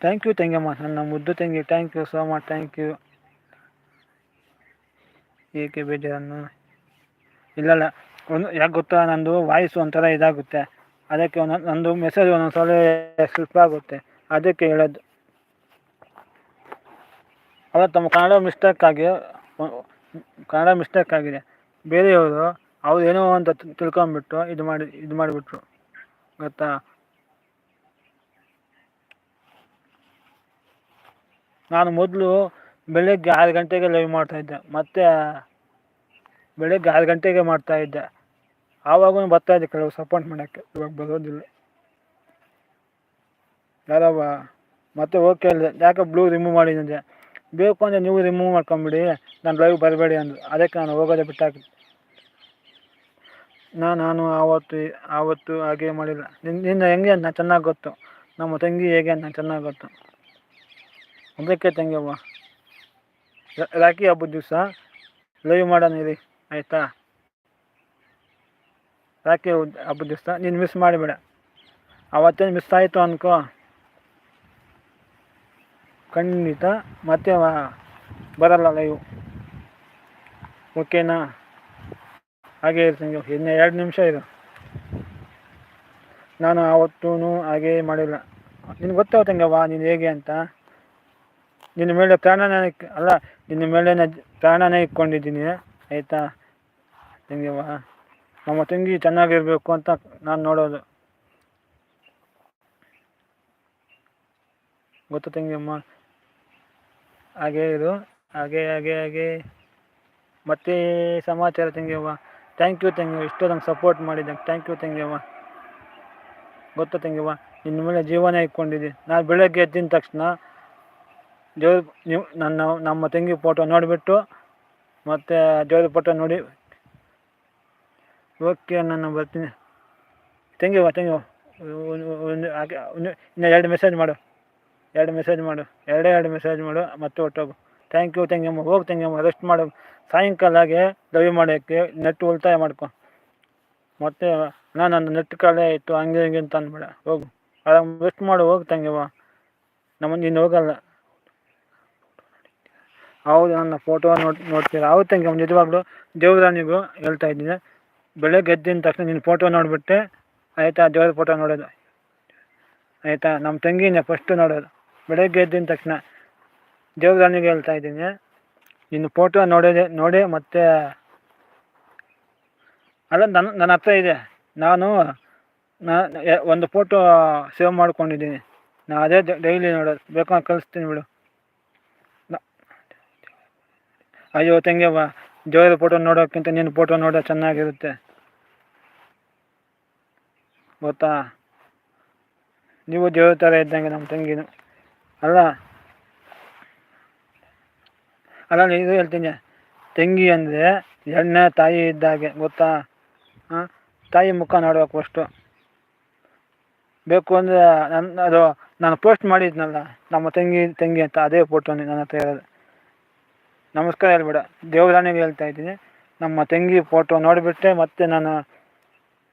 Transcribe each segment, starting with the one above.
Thank you ತಂಗಮ್ಮ ನನ್ನ ಮುದ್ದು ತಂಗಿ. Thank you so much thank you ಏಕೆ ಬೇಜಾರನ್ನು? ಇಲ್ಲಲ್ಲ. ಒಂದು ಯಾಕೆ ಗೊತ್ತಾ? ನಂದು ವಾಯ್ಸ್ ಒಂಥರ ಇದಾಗುತ್ತೆ. ಅದಕ್ಕೆ ಒಂದು ನಂದು ಮೆಸೇಜ್ ಒಂದೊಂದು ಸಲ ಸ್ಲಿಪ್ ಆಗುತ್ತೆ. ಅದಕ್ಕೆ ಹೇಳೋದು. ಅಲ್ಲ, ತಮ್ಮ ಕನ್ನಡ ಮಿಸ್ಟೇಕ್ ಆಗಿ, ಕನ್ನಡ ಮಿಸ್ಟೇಕ್ ಆಗಿದೆ. ಬೇರೆಯವರು ಅವ್ರು ಏನೋ ಅಂತ ತಿಳ್ಕೊಂಬಿಟ್ಟು ಇದು ಮಾಡಿ, ಇದು ಮಾಡಿಬಿಟ್ರು. ಗೊತ್ತಾ? ನಾನು ಮೊದಲು ಬೆಳಗ್ಗೆ ಆರು ಗಂಟೆಗೆ ಲೈವ್ ಮಾಡ್ತಾಯಿದ್ದೆ ಮತ್ತು ಬೆಳಗ್ಗೆ ಆರು ಗಂಟೆಗೆ ಮಾಡ್ತಾಯಿದ್ದೆ ಆವಾಗೂ ಬರ್ತಾಯಿದ್ದೆ ಕೆಲವು ಸಪೋರ್ಟ್ ಮಾಡೋಕ್ಕೆ. ಇವಾಗ ಬರೋದಿಲ್ಲ. ಯಾರವ? ಮತ್ತೆ ಓಕೆ ಅಲ್ಲದೆ ಯಾಕೆ ಬ್ಲೂ ರಿಮೂವ್ ಮಾಡಿದ್ದೆ ಬೇಕು ಅಂದರೆ ನೀವು ರಿಮೂವ್ ಮಾಡ್ಕೊಂಬಿಡಿ. ನಾನು ಲೈವ್ ಬರಬೇಡಿ ಅಂದರು. ಅದಕ್ಕೆ ನಾನು ಹೋಗೋದೇ ಬಿಟ್ಟಾಕ ನಾ, ನಾನು ಆವತ್ತು ಆವತ್ತು ಹಾಗೆ ಮಾಡಿಲ್ಲ. ನಿನ್ನ ಹೆಂಗೆ ಅಂತ ಚೆನ್ನಾಗಿ ಗೊತ್ತು. ನಮ್ಮ ತಂಗಿ ಹೇಗೆ ಅಂತ ಚೆನ್ನಾಗಿ ಗೊತ್ತು. ಅದಕ್ಕೆ ತಂಗಿಯವ್ವ ರಾಖಿ ಹಬ್ಬದ ದಿವಸ ಲೈವ್ ಮಾಡೋಣ ಇರಿ, ಆಯಿತಾ? ರಾಖಿ ಹಬ್ಬ- ಹಬ್ಬದ ದಿವಸ ನೀನು ಮಿಸ್ ಮಾಡಿಬೇಡ. ಅವತ್ತೇನು ಮಿಸ್ ಆಯಿತು ಅನ್ಕೋ. ಖಂಡಿತ ಮತ್ತೆ ಬರಲ್ಲ ಲೈವ್ ಓಕೆನಾ? ಹಾಗೆ ಇರ್ತೀನಿ ಇನ್ನು ಎರಡು ನಿಮಿಷ ಇರು. ನಾನು ಆವತ್ತೂ ಹಾಗೇ ಮಾಡಿಲ್ಲ. ನಿನ್ಗೆ ಗೊತ್ತಾಗ್ತಂಗವ್ವ ನೀನು ಹೇಗೆ ಅಂತ? ನಿನ್ನ ಮೇಲೆ ಪ್ರಾಣನ ಅಲ್ಲ, ನಿನ್ನ ಮೇಲೆ ಪ್ರಾಣನ ಇಟ್ಕೊಂಡಿದ್ದೀನಿ, ಆಯಿತಾ? ತಂಗಿ ನಮ್ಮ ತಂಗಿ ಚೆನ್ನಾಗಿರ್ಬೇಕು ಅಂತ ನಾನು ನೋಡೋದು. ಗೊತ್ತು ತಂಗಿಯಮ್ಮ ಹಾಗೇ ಇದು ಹಾಗೆ ಹಾಗೆ ಹಾಗೆ. ಮತ್ತೆ ಸಮಾಚಾರ ತಂಗಿಯವ್ವ ಥ್ಯಾಂಕ್ ಯು ತಂಗಿಯವ್ವ ಇಷ್ಟು ನಂಗೆ ಸಪೋರ್ಟ್ ಮಾಡಿದ್ದೆ ಥ್ಯಾಂಕ್ ಯು ತಂಗಿಯವ್ವ ಗೊತ್ತು ತಂಗಿಯವ್ವ ನಿನ್ನ ಮೇಲೆ ಜೀವನ ಇಟ್ಕೊಂಡಿದ್ದೀನಿ. ನಾನು ಬೆಳಗ್ಗೆ ಎದ್ದಿನ ತಕ್ಷಣ ದೇವ್ರ ನೀವು ನನ್ನ, ನಮ್ಮ ತಂಗಿ ಫೋಟೋ ನೋಡಿಬಿಟ್ಟು ಮತ್ತು ದೇವ್ರ ಫೋಟೋ ನೋಡಿ. ಓಕೆ ನಾನು ಬರ್ತೀನಿ. ತಂಗಿ ತಂಗಿಯವ್ವ ಒಂದು ಹಾಕಿ ಹಾಗೆ ಇನ್ನು ಎರಡು ಮೆಸೇಜ್ ಮಾಡು. ಎರಡು ಮೆಸೇಜ್ ಮಾಡು. ಎರಡೇ ಎರಡು ಮೆಸೇಜ್ ಮಾಡು, ಮತ್ತೆ ಹೊಟ್ಟೋಗು ಥ್ಯಾಂಕ್ ಯು ತಂಗಿಯಮ್ಮ ಹೋಗಿ ತಂಗಿಯಮ್ಮ ರೆಸ್ಟ್ ಮಾಡು. ಸಾಯಂಕಾಲಾಗೆ ದವಿ ಮಾಡೋಕ್ಕೆ ನೆಟ್ ಉಳಿತಾಯ ಮಾಡ್ಕೊ. ಮತ್ತೆ ನಾನು ನನ್ನ ನೆಟ್ ಕಾಲೇ ಇತ್ತು ಹಂಗೆ ಹಿಂಗೆ ಅಂತ ಅಂದ್ಬಿಡ. ಹೋಗು. ಆರಾಮ್ ರೆಸ್ಟ್ ಮಾಡು, ಹೋಗಿ ತಂಗಿಯವ್ವ ನಮ್ಮ, ನೀನು ಹೋಗಲ್ಲ. ಹೌದು, ನನ್ನ ಫೋಟೋ ನೋಡಿ, ನೋಡ್ತೀರಾ? ಹೌದು ತಂಗಿ ನಿಜವಾಗ್ಲೂ ದೇವರಾಣಿಗೂ ಹೇಳ್ತಾ ಇದ್ದೀನಿ. ಬೆಳಗ್ಗೆ ಎದ್ದಿನ ತಕ್ಷಣ ನಿನ್ನ ಫೋಟೋ ನೋಡಿಬಿಟ್ಟೆ, ಆಯಿತಾ? ದೇವ್ರ ಫೋಟೋ ನೋಡೋದು. ಆಯಿತಾ? ನಮ್ಮ ತಂಗಿನೇ ಫಸ್ಟು ನೋಡೋದು. ಬೆಳಗ್ಗೆ ಎದ್ದಿನ ತಕ್ಷಣ ದೇವರಾಣಿಗೆ ಹೇಳ್ತಾ ಇದ್ದೀನಿ. ನಿನ್ನ ಫೋಟೋ ನೋಡೋದೆ, ನೋಡಿ ಮತ್ತೆ, ಅಲ್ಲ, ನನ್ನ ನನ್ನ ಹತ್ರ ಇದೆ. ನಾನು, ನಾ ಒಂದು ಫೋಟೋ ಸೇವ್ ಮಾಡ್ಕೊಂಡಿದ್ದೀನಿ. ನಾನು ಅದೇ ಡೈಲಿ ನೋಡೋದು. ಬೇಕಾದ್ರೆ ಕಳಿಸ್ತೀನಿ ಬಿಡು ನ- ಅಯ್ಯೋ ತಂಗಿಯವ್ವ ದೇವರ ಫೋಟೋ ನೋಡೋಕ್ಕಿಂತ ನಿನ್ನ ಫೋಟೋ ನೋಡೋ ಚೆನ್ನಾಗಿರುತ್ತೆ. ಗೊತ್ತಾ? ನೀವು ದೇವ್ರ ಥರ ಇದ್ದಂಗೆ ನಮ್ಮ ತಂಗಿನು. ಅಲ್ಲ ಅಲ್ಲ ಇದು ಹೇಳ್ತೀನಿ. ತಂಗಿ ಅಂದರೆ ಎಣ್ಣೆ ತಾಯಿ ಇದ್ದಾಗೆ ಗೊತ್ತಾ? ಹಾಂ ತಾಯಿ ಮುಖ ನೋಡ್ಬೇಕು ಫಸ್ಟು ಬೇಕು ಅಂದರೆ ನನ್ನ ಅದು ನಾನು ಪೋಸ್ಟ್ ಮಾಡಿದ್ನಲ್ಲ, ನಮ್ಮ ತಂಗಿ ತಂಗಿ ಅಂತ ಅದೇ ಫೋಟೋ ನನ್ನ ಹತ್ರ ಇರೋದು. ನಮಸ್ಕಾರ ಹೇಳ್ಬೇಡ. ದೇವರಾಣಿಗೆ ಹೇಳ್ತಾ ಇದ್ದೀನಿ. ನಮ್ಮ ತಂಗಿ ಫೋಟೋ ನೋಡಿಬಿಟ್ಟೆ ಮತ್ತೆ ನಾನು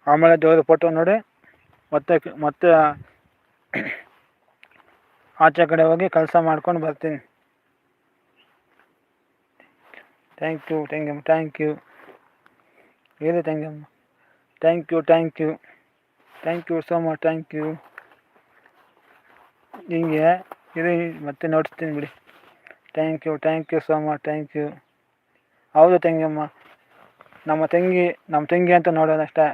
ಆಮೇಲೆ ದೇವ್ರ ಫೋಟೋ ನೋಡಿ, ಮತ್ತೆ ಮತ್ತೆ ಆಚೆ ಕಡೆ ಹೋಗಿ ಕೆಲಸ ಮಾಡ್ಕೊಂಡು ಬರ್ತೀನಿ. ಥ್ಯಾಂಕ್ ಯು ತಂಗಿಯಮ್ಮ ಥ್ಯಾಂಕ್ ಯು ಹೇಳಿ you thank you thank you thank you so much thank you ಹಿಂಗೆ ಇದು ಮತ್ತೆ ನೋಡಿಸ್ತೀನಿ ಬಿಡಿ. Thank you thank you so much thank you ಹೌದು ತಂಗಿಯಮ್ಮ. ನಮ್ಮ ತಂಗಿ ನಮ್ಮ ತಂಗಿ ಅಂತ ನೋಡೋದಷ್ಟೇ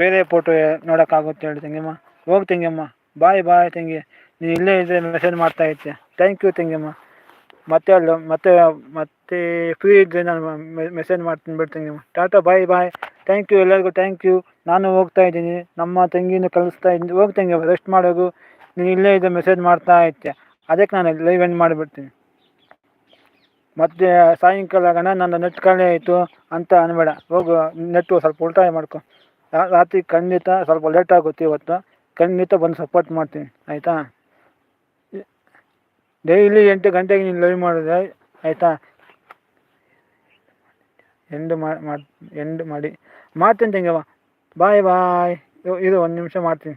ಬೇರೆ ಫೋಟೋ ನೋಡೋಕ್ಕಾಗುತ್ತೆ ಹೇಳಿ ತಂಗಿಯಮ್ಮ. ಹೋಗಿ ತಂಗಿಯಮ್ಮ. ಬಾಯ್ ಬಾಯ್ ತಂಗಿ. ನೀನು ಇಲ್ಲೇ ಇದ್ದರೆ ಮೆಸೇಜ್ ಮಾಡ್ತಾ ಇದ್ದೆ. ಥ್ಯಾಂಕ್ ಯು ತಂಗಿಯಮ್ಮ. ಮತ್ತೆ ಅಲ್ಲ ಮತ್ತೆ ಮತ್ತೆ ಫ್ರೀ ಇದ್ದರೆ ನಾನು ಮೆಸೇಜ್ ಮಾಡ್ತೀನಿ ಬಿಡು ತಂಗಿಯಮ್ಮ. Tata bye bye thank you ಎಲ್ಲರಿಗೂ ಥ್ಯಾಂಕ್ ಯು ನಾನು ಹೋಗ್ತಾ ಇದ್ದೀನಿ. ನಮ್ಮ ತಂಗಿನ ಕಳಿಸ್ತಾ ಇದ್ದೀನಿ. ಹೋಗಿ ತಂಗಿಯಮ್ಮ ರೆಸ್ಟ್ ಮಾಡೋಗು ನೀನು ಇಲ್ಲೇ ಇದ್ದರೆ ಮೆಸೇಜ್ ಮಾಡ್ತಾ ಇದ್ದೆ. ಅದಕ್ಕೆ ನಾನು ಲೈವ್ ಎಂಡ್ ಮಾಡಿಬಿಡ್ತೀನಿ. ಮತ್ತೆ ಸಾಯಂಕಾಲ ಆಗೋಣ ನನ್ನ ನೆಟ್ ಖಾಲಿ ಆಯಿತು ಅಂತ ಅನ್ಬೇಡ. ಹೋಗು ನೆಟ್ಟು ಸ್ವಲ್ಪ ಉಳಿತಾಯ ಮಾಡ್ಕೊ. ರಾತ್ರಿ ಖಂಡಿತ ಸ್ವಲ್ಪ ಲೇಟ್ ಆಗುತ್ತೆ ಇವತ್ತು. ಖಂಡಿತ ಬಂದು ಸಪೋರ್ಟ್ ಮಾಡ್ತೀನಿ. ಆಯಿತಾ? ಡೈಲಿ ಎಂಟು ಗಂಟೆಗೆ ನೀನು ಲೈವ್ ಮಾಡಿದೆ, ಆಯಿತಾ? ಎಂಡ್ ಮಾಡಿ ಎಂಡ್ ಮಾಡಿ. ಮಾಡ್ತೀನಿ ತಂಗವ್ವ ಬಾಯ್ ಬಾಯ್ ಇದು ಒಂದು ನಿಮಿಷ ಮಾಡ್ತೀನಿ.